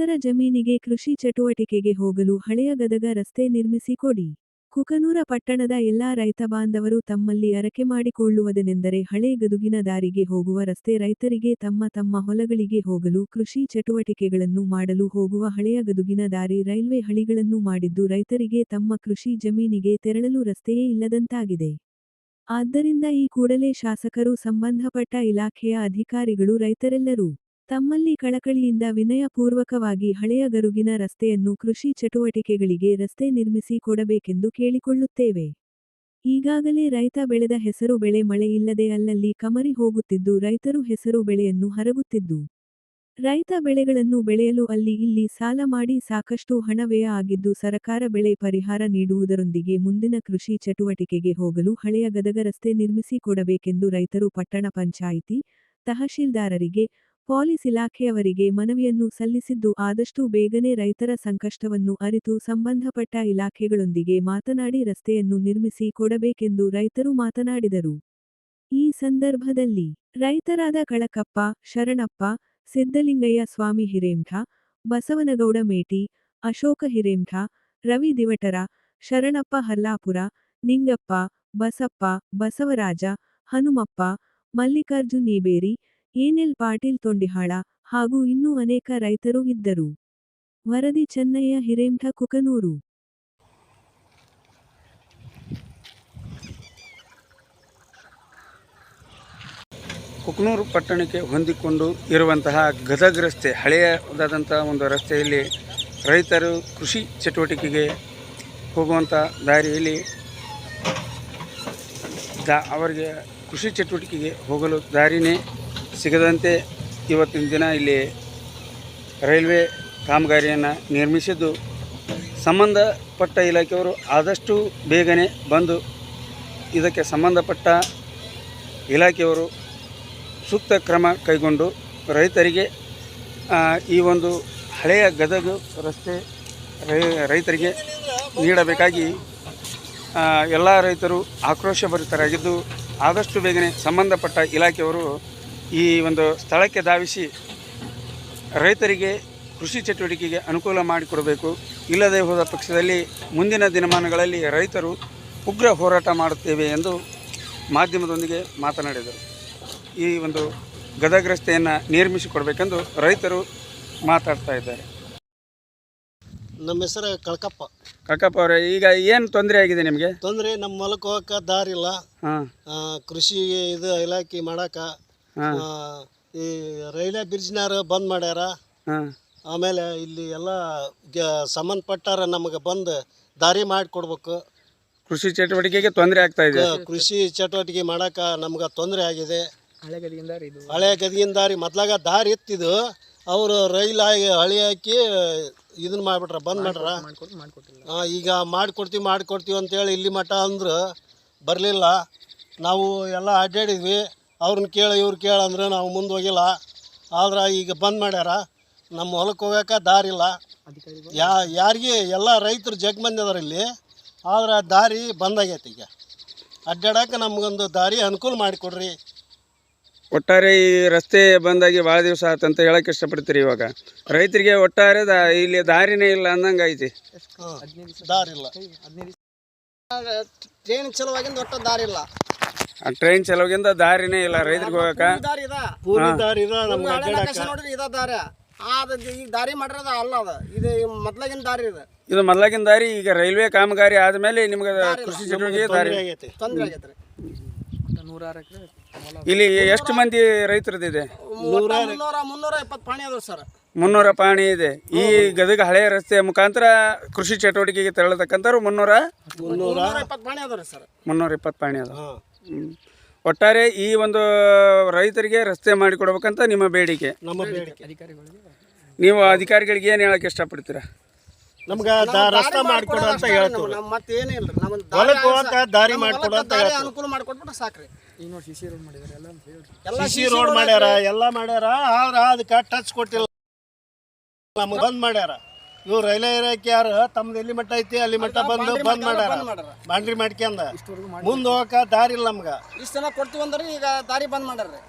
ರೈತರ ಜಮೀನಿಗೆ ಕೃಷಿ ಚಟುವಟಿಕೆಗೆ ಹೋಗಲು ಹಳೆಯ ಗದಗ ರಸ್ತೆ ನಿರ್ಮಿಸಿಕೊಡಿ ಕುಕನೂರ ಪಟ್ಟಣದ ಎಲ್ಲಾ ರೈತ ಬಾಂಧವರು ತಮ್ಮಲ್ಲಿ ಅರಕೆ ಮಾಡಿಕೊಳ್ಳುವುದನೆಂದರೆ ಹಳೆ ಗದುಗಿನ ದಾರಿಗೆ ಹೋಗುವ ರಸ್ತೆ ರೈತರಿಗೆ ತಮ್ಮ ತಮ್ಮ ಹೊಲಗಳಿಗೆ ಹೋಗಲು ಕೃಷಿ ಚಟುವಟಿಕೆಗಳನ್ನು ಮಾಡಲು ಹೋಗುವ ಹಳೆಯ ಗದುಗಿನ ದಾರಿ ರೈಲ್ವೆ ಹಳಿಗಳನ್ನು ಮಾಡಿದ್ದು ರೈತರಿಗೆ ತಮ್ಮ ಕೃಷಿ ಜಮೀನಿಗೆ ತೆರಳಲು ರಸ್ತೆಯೇ ಇಲ್ಲದಂತಾಗಿದೆ. ಆದ್ದರಿಂದ ಈ ಕೂಡಲೇ ಶಾಸಕರು ಸಂಬಂಧಪಟ್ಟ ಇಲಾಖೆಯ ಅಧಿಕಾರಿಗಳು ರೈತರೆಲ್ಲರೂ ತಮ್ಮಲ್ಲಿ ಕಳಕಳಿಯಿಂದ ವಿನಯಪೂರ್ವಕವಾಗಿ ಹಳೆಯ ಗರುಗಿನ ರಸ್ತೆಯನ್ನು ಕೃಷಿ ಚಟುವಟಿಕೆಗಳಿಗೆ ರಸ್ತೆ ನಿರ್ಮಿಸಿ ಕೊಡಬೇಕೆಂದು ಕೇಳಿಕೊಳ್ಳುತ್ತೇವೆ. ಈಗಾಗಲೇ ರೈತ ಬೆಳೆದ ಹೆಸರು ಬೆಳೆ ಮಳೆ ಇಲ್ಲದೆ ಅಲ್ಲಲ್ಲಿ ಕಮರಿ ಹೋಗುತ್ತಿದ್ದು ರೈತರು ಹೆಸರು ಬೆಳೆಯನ್ನು ಹರಗುತ್ತಿದ್ದು. ರೈತ ಬೆಳೆಗಳನ್ನು ಬೆಳೆಯಲು ಅಲ್ಲಿ ಇಲ್ಲಿ ಸಾಲ ಮಾಡಿ ಸಾಕಷ್ಟು ಹಣ ವ್ಯಯ ಆಗಿದ್ದು ಸರಕಾರ ಬೆಳೆ ಪರಿಹಾರ ನೀಡುವುದರೊಂದಿಗೆ ಮುಂದಿನ ಕೃಷಿ ಚಟುವಟಿಕೆಗೆ ಹೋಗಲು ಹಳೆಯ ಗದಗ ರಸ್ತೆ ನಿರ್ಮಿಸಿ ಕೊಡಬೇಕೆಂದು ರೈತರು ಪಟ್ಟಣ ಪಂಚಾಯಿತಿ ತಹಶೀಲ್ದಾರರಿಗೆ ಪೊಲೀಸ್ ಇಲಾಖೆಯವರಿಗೆ ಮನವಿಯನ್ನು ಸಲ್ಲಿಸಿದ್ದು ಆದಷ್ಟು ಬೇಗನೆ ರೈತರ ಸಂಕಷ್ಟವನ್ನು ಅರಿತು ಸಂಬಂಧಪಟ್ಟ ಇಲಾಖೆಗಳೊಂದಿಗೆ ಮಾತನಾಡಿ ರಸ್ತೆಯನ್ನು ನಿರ್ಮಿಸಿ ಕೊಡಬೇಕೆಂದು ರೈತರು ಮಾತನಾಡಿದರು. ಈ ಸಂದರ್ಭದಲ್ಲಿ ರೈತರಾದ ಕಳಕಪ್ಪ, ಶರಣಪ್ಪ ಸಿದ್ದಲಿಂಗಯ್ಯ ಸ್ವಾಮಿ ಹಿರೇಂಠ ಬಸವನಗೌಡ ಮೇಟಿ, ಅಶೋಕ ಹಿರೇಂಠ ರವಿ ದಿವಟರ, ಶರಣಪ್ಪ ಹಲ್ಲಾಪುರ ನಿಂಗಪ್ಪ, ಬಸಪ್ಪ, ಬಸವರಾಜ, ಹನುಮಪ್ಪ, ಮಲ್ಲಿಕಾರ್ಜುನ್ ನೀಬೇರಿ ಏನೆಲ್ ಪಾಟೀಲ್ ತೊಂಡಿಹಾಳ ಹಾಗೂ ಇನ್ನೂ ಅನೇಕ ರೈತರು ಇದ್ದರು. ವರದಿ ಚೆನ್ನಯ್ಯ ಹಿರೇಂಠ ಕುಕನೂರು. ಕುಕನೂರು ಪಟ್ಟಣಕ್ಕೆ ಹೊಂದಿಕೊಂಡು ಇರುವಂತಹ ಗದಗ ರಸ್ತೆ ಹಳೆಯದಾದಂಥ ಒಂದು ರಸ್ತೆಯಲ್ಲಿ ರೈತರು ಕೃಷಿ ಚಟುವಟಿಕೆಗೆ ಹೋಗುವಂಥ ದಾರಿಯಲ್ಲಿ ದಾ ಅವರಿಗೆ ಕೃಷಿ ಚಟುವಟಿಕೆಗೆ ಹೋಗಲು ದಾರಿನೇ ಸಿಗದಂತೆ ಇವತ್ತಿನ ದಿನ ಇಲ್ಲಿ ರೈಲ್ವೆ ಕಾಮಗಾರಿಯನ್ನು ನಿರ್ಮಿಸಿದ್ದು, ಸಂಬಂಧಪಟ್ಟ ಇಲಾಖೆಯವರು ಆದಷ್ಟು ಬೇಗನೆ ಬಂದು ಇದಕ್ಕೆ ಸಂಬಂಧಪಟ್ಟ ಇಲಾಖೆಯವರು ಸೂಕ್ತ ಕ್ರಮ ಕೈಗೊಂಡು ರೈತರಿಗೆ ಈ ಒಂದು ಹಳೆಯ ಗದಗ ರಸ್ತೆ ರೈತರಿಗೆ ನೀಡಬೇಕಾಗಿ ಎಲ್ಲ ರೈತರು ಆಕ್ರೋಶಭರಿತರಾಗಿದ್ದು ಆದಷ್ಟು ಬೇಗನೆ ಸಂಬಂಧಪಟ್ಟ ಇಲಾಖೆಯವರು ಈ ಒಂದು ಸ್ಥಳಕ್ಕೆ ಧಾವಿಸಿ ರೈತರಿಗೆ ಕೃಷಿ ಚಟುವಟಿಕೆಗೆ ಅನುಕೂಲ ಮಾಡಿಕೊಡಬೇಕು. ಇಲ್ಲದೆ ಹೋದ ಪಕ್ಷದಲ್ಲಿ ಮುಂದಿನ ದಿನಮಾನಗಳಲ್ಲಿ ರೈತರು ಉಗ್ರ ಹೋರಾಟ ಮಾಡುತ್ತೇವೆ ಎಂದು ಮಾಧ್ಯಮದೊಂದಿಗೆ ಮಾತನಾಡಿದರು. ಈ ಒಂದು ಗದಗ ರಸ್ತೆಯನ್ನು ನಿರ್ಮಿಸಿಕೊಡಬೇಕೆಂದು ರೈತರು ಮಾತಾಡ್ತಾ ಇದ್ದಾರೆ. ನಮ್ಮ ಹೆಸರು ಕಳ್ಕಪ್ಪ. ಕಳಕಪ್ಪ ಅವರೇ ಈಗ ಏನು ತೊಂದರೆ ಆಗಿದೆ ನಿಮಗೆ? ತೊಂದರೆ ನಮ್ಮ ಹೊಲಕ್ಕೆ ಹೋಗಕ್ಕೆ ದಾರಿ ಇಲ್ಲ ಹಾಂ. ಆ, ಕೃಷಿ ಇದು ಇಲಾಖೆ ಮಾಡಕ್ಕೆ ಹಾಂ ಈ ರೈಲ್ವೆ ಬ್ರಿಡ್ಜ್ನಾರ ಬಂದ್ ಮಾಡ್ಯಾರ. ಆಮೇಲೆ ಇಲ್ಲಿ ಎಲ್ಲ ಸಂಬಂಧಪಟ್ಟಾರ ನಮಗೆ ಬಂದು ದಾರಿ ಮಾಡಿಕೊಡ್ಬೇಕು. ಕೃಷಿ ಚಟುವಟಿಕೆಗೆ ತೊಂದರೆ ಆಗ್ತಾ ಇದೆ. ಕೃಷಿ ಚಟುವಟಿಕೆ ಮಾಡಾಕ ನಮ್ಗೆ ತೊಂದರೆ ಆಗಿದೆ. ಹಳೆ ಗದಿಗಿಂದ ಇದು. ಹಳೆ ಗದಗಿನ ದಾರಿ ಮೊದ್ಲಾಗ ದಾರಿ ಇತ್ತಿದ್ದು ಅವರು ರೈಲ್ ಆಗಿ ಹಳಿ ಹಾಕಿ ಇದನ್ನ ಮಾಡ್ಬಿಟ್ರ ಬಂದ್ ಮಾಡ್ರ. ಈಗ ಮಾಡಿಕೊಡ್ತೀವಿ ಮಾಡಿಕೊಡ್ತೀವಿ ಅಂತೇಳಿ ಇಲ್ಲಿ ಮಠ ಅಂದ್ರು ಬರಲಿಲ್ಲ. ನಾವು ಎಲ್ಲ ಅಡ್ಡಾಡಿದ್ವಿ ಅವ್ರನ್ನ ಕೇಳಿ ಇವ್ರು ಕೇಳಂದ್ರೆ ನಾವು ಮುಂದೆ ಹೋಗಿಲ್ಲ. ಆದ್ರೆ ಈಗ ಬಂದ್ ಮಾಡ್ಯಾರ. ನಮ್ಮ ಹೊಲಕ್ಕೆ ಹೋಗಕ್ಕೆ ದಾರಿ ಇಲ್ಲ. ಅಧಿಕಾರಿಗಳು ಯಾ ಯಾರಿಗೆ ಎಲ್ಲ ರೈತರು ಜಗ್ ಬಂದಿದಾರ ಅದಾರ ಇಲ್ಲಿ. ಆದ್ರೆ ದಾರಿ ಬಂದಾಗೈತೆ ಈಗ. ಅಡ್ಡಾಡಕ್ಕೆ ನಮಗೊಂದು ದಾರಿ ಅನುಕೂಲ ಮಾಡಿಕೊಡ್ರಿ ಒಟ್ಟಾರೆ ಈ ರಸ್ತೆ ಬಂದಾಗಿ ಭಾಳ ದಿವಸ ಆತಂತ ಹೇಳಕ್ಕೆ ಇಷ್ಟಪಡ್ತೀರಿ ಇವಾಗ. ರೈತರಿಗೆ ಒಟ್ಟಾರೆ ದಾ ಇಲ್ಲಿ ದಾರಿನೇ ಇಲ್ಲ ಅಂದಂಗೆ ಐತಿ. ದಾರಿ ಇಲ್ಲ. ಟ್ರೈನ್ ಚಲುವಾಗಿಂದ ಒಟ್ಟ ದಾರಿ ಇಲ್ಲ. ಆ ಟ್ರೈನ್ ಚಲೋಗಿಂದ ದಾರಿನೇ ಇಲ್ಲ ರೈತರಿಗೆ ಹೋಗಕ ದಾರಿ ಇದ. ಪೂರ್ತಿ ದಾರಿ ಇದೆ ನಮ್ಗೆ ಹಳೆ ಲೊಕೇಶನ್ ನೋಡ್ರಿ ಇದ ದಾರಿ. ಆದ ಈಗ ದಾರಿ ಮಾಡಿರೋದ ಅಲ್ಲ ಅದ. ಇದು ಮೊದ್ಲಾಗಿನ ದಾರಿ ಇದೆ. ಇದು ಮೊದಲಾಗಿನ ದಾರಿ ಈಗ ರೈಲ್ವೆ ಕಾಮಗಾರಿ ಆದಮೇಲೆ ನಿಮ್ಗೆ ಕೃಷಿ ಚಟುವಟಿಕೆ ದಾರಿ. ಆಗೈತೆ. ತೊಂದ್ರೆ ಆಗೈತ್ರಿ ನೂರಾರು ಎಕರೆ ಇಲ್ಲಿ ಎಷ್ಟು ಮಂದಿ ರೈತರದಿದೆ? ಮುನ್ನೂರ ಮುನ್ನೂರ ಇಪ್ಪತ್ತು ಪಾಣಿ ಅದಾವ ಸರ್. ಮುನ್ನೂರ ಪಾಣಿ ಇದೆ. ಈ ಗದಗ ಹಳೆಯ ರಸ್ತೆಯ ಮುಖಾಂತರ ಕೃಷಿ ಚಟುವಟಿಕೆಗೆ ತೆರಳತಕ್ಕಂಥವ್ರು ಮುನ್ನೂರ ಮುನ್ನೂರ ಇಪ್ಪತ್ತು ಪಾಣಿ ಅದಾವ ಸರ್. ಮುನ್ನೂರ ಇಪ್ಪತ್ತು ಪಾಣಿ ಅದ. ಒಟ್ಟಾರೆ ಈ ಒಂದು ರೈತರಿಗೆ ರಸ್ತೆ ಮಾಡಿಕೊಡ್ಬೇಕಂತ ನಿಮ್ಮ ಬೇಡಿಕೆ. ನಮ್ಮ ಬೇಡಿಕೆ. ನೀವು ಅಧಿಕಾರಿಗಳಿಗೆ ಏನು ಹೇಳಕ್ಕೆ ಇಷ್ಟಪಡ್ತೀರಾ? ನಮ್ಗೆ ರಸ್ತೆ ಮಾಡ್ಕೊಡು ಅಂತ ಹೇಳ್ತೀವಿ. ನಮ್ಮ ಮತ್ತೆ ಏನಿಲ್ಲ ನಮ್ಮ ಹೊಲಕ್ಕೆ ಹೋಗಕ್ಕೆ ದಾರಿ ಮಾಡಿಕೊಡು ಅಂತ ದಾರಿ ಹೇಳ್ತೀವಿ. ಅನುಕೂಲ ಮಾಡಿಕೊಟ್ಬಿಟ್ರೆ ಸಾಕ್ರಿ. ಈಗ ನೋಡಿ ಸಿ ಸಿ ರೋಡ್ ಮಾಡಿದ್ದಾರೆ ಎಲ್ಲ ಅಂತ ಹೇಳಿ ಎಲ್ಲ ಸಿ ರೋಡ್ ಮಾಡ್ಯಾರ ಎಲ್ಲ ಮಾಡ್ಯಾರ ಆದ್ರೆ ಅದಕ್ಕೆ ಟಚ್ ಕೊಟ್ಟಿಲ್ಲ. ನಮ್ಗೆ ಬಂದ್ ಮಾಡ್ಯಾರ. ಇವ್ರು ರೈಲ್ವೆ ಇಲಾಖೆ ಯಾರು? ತಮ್ದು ಎಲ್ಲಿ ಮಟ್ಟ ಐತಿ? ಅಲ್ಲಿ ಮಟ್ಟ ಬಂದು ಬಂದ್ ಮಾಡ್ಯಾರ? ಮಾಡ್ಯಾರ. ಬಾಂಡ್ರಿ ಮಾಡ್ಕ್ಯಂದ. ಮುಂದ ಹೋಗಕ ದಾರಿ ಇಲ್ಲ ನಮ್ಗ. ಇಷ್ಟ ಜನ ಕೊಡ್ತೀವಿ ಅಂದ್ರೆ ಈಗ ದಾರಿ ಬಂದ್ ಮಾಡ್ಯಾರ್ರಿ.